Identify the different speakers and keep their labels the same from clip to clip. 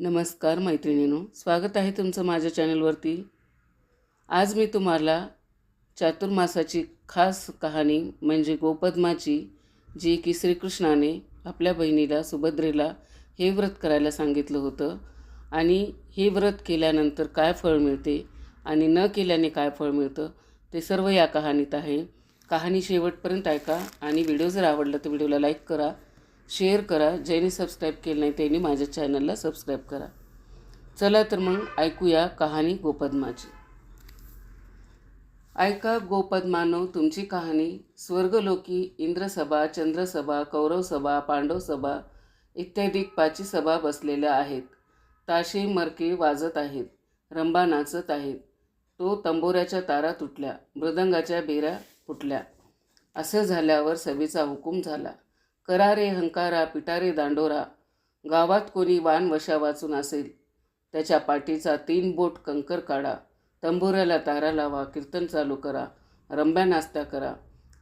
Speaker 1: नमस्कार मैत्रिणीनो स्वागत आहे तुमचं माझ्या चॅनलवरती. आज मी तुम्हाला चातुर्मासाची खास कहाणी म्हणजे गोपद्माची जी की श्रीकृष्णाने आपल्या बहिणीला सुभद्रेला हे व्रत करायला सांगितलं होतं. आणि हे व्रत केल्यानंतर काय फळ मिळते आणि न केल्याने काय फळ मिळतं ते सर्व या कहाणीत आहे. कहाणी शेवटपर्यंत ऐका आणि व्हिडिओ जर आवडला तर व्हिडिओला लाईक करा. शेअर करा. ज्यांनी सबस्क्राईब केलं नाही त्यांनी माझ्या चॅनलला सबस्क्राईब करा. चला तर मग ऐकूया कहाणी गोपद्माची ऐका गोपद्मानो तुमची कहाणी. स्वर्गलोकी इंद्रसभा चंद्रसभा कौरवसभा पांडवसभा इत्यादी पाची सभा बसलेल्या आहेत. ताशे मरके वाजत आहेत. रंबा नाचत आहेत. तो तंबोऱ्याच्या तारा तुटल्या. मृदंगाच्या बेऱ्या फुटल्या. असं झाल्यावर सभेचा हुकूम झाला. करारे हंकारा पिटारे दांडोरा गावात कोणी वान वशा वाचून असेल त्याच्या पाठीचा तीन बोट कंकर काढा तंबोऱ्याला तारा लावा कीर्तन चालू करा रंब्या नाश्ता करा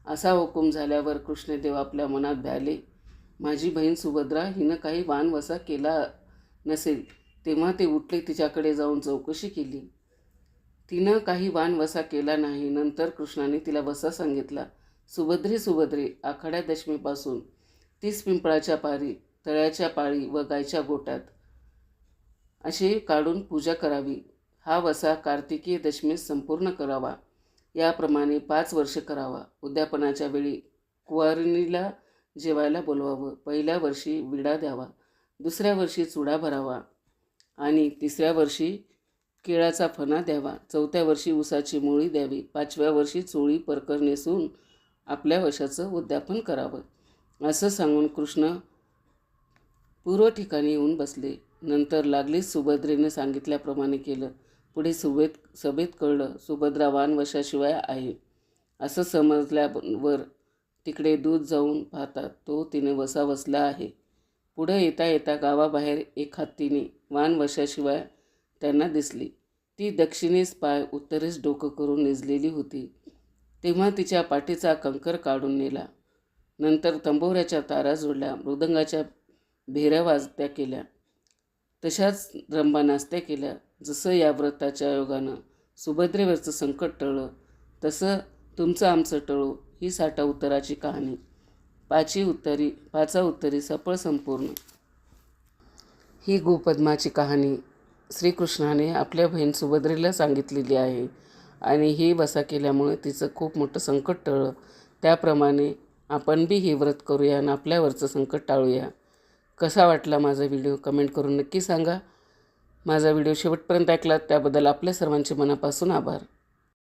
Speaker 1: असा हुकूम झाल्यावर कृष्णदेव आपल्या मनात भ्याले माझी बहीण सुभद्रा हिनं काही वान वसा केला नसेल तेव्हा ते उठले तिच्याकडे जाऊन चौकशी केली. तिनं काही वान वसा केला नाही नंतर कृष्णाने तिला वसा सांगितला सुभद्रे सुभद्रे आखाड्या दशमीपासून तीस पिंपळाच्या पारी तळ्याच्या पाळी व गायच्या गोटात. असे काढून पूजा करावी. हा वसा कार्तिकीय दशमीस संपूर्ण करावा. याप्रमाणे पाच वर्ष करावा. उद्यापनाच्या वेळी कुवारिणीला जेवायला बोलवावं. पहिल्या वर्षी विडा द्यावा. दुसऱ्या वर्षी चुडा भरावा. आणि तिसऱ्या वर्षी केळाचा फणा द्यावा. चौथ्या वर्षी ऊसाची मुळी द्यावी. पाचव्या वर्षी चोळी परकर नेसून आपल्या वशाचं उद्यापन करावं. असं सांगून कृष्ण पूर्व ठिकाणी येऊन बसले. नंतर लागलीच सुभद्रेने सांगितल्याप्रमाणे केलं. पुढे सुभेत सभेत कळलं सुभद्रा वानवशाशिवाय आहे. असं समजल्यावर तिकडे दूध जाऊन पाहतात तो तिने वसा वसला आहे. पुढं येता येता गावाबाहेर एक हत्तीने वानवशाशिवाय त्यांना दिसली. ती दक्षिणेस पाय उत्तरेस डोकं करून निजलेली होती. तेव्हा तिच्या पाठीचा कंकर काढून नेला. नंतर तंबोऱ्याच्या तारा जोडल्या मृदंगाच्या भेऱ्या वाजत्या केल्या तशाच रंबा नास्त्या केल्या जसं या व्रताच्या योगानं सुभद्रेवरचं संकट टळलं तसं तुमचं आमचं टळो ही साठा उत्तराची कहाणी. पाची उत्तरी पाचा उत्तरी सफळ संपूर्ण. ही गोपद्माची कहाणी श्रीकृष्णाने आपल्या बहीण सुभद्रेला सांगितलेली आहे आणि ही बसा केल्यामुळे तिचं खूप मोठं संकट टळलं. त्याप्रमाणे आपण बी हे व्रत करूया आणि आपल्यावरचं संकट टाळूया. कसा वाटला माझा व्हिडिओ? कमेंट करून नक्की सांगा. माझा व्हिडिओ शेवटपर्यंत ऐकलात त्याबद्दल आपल्या सर्वांचे मनापासून आभार.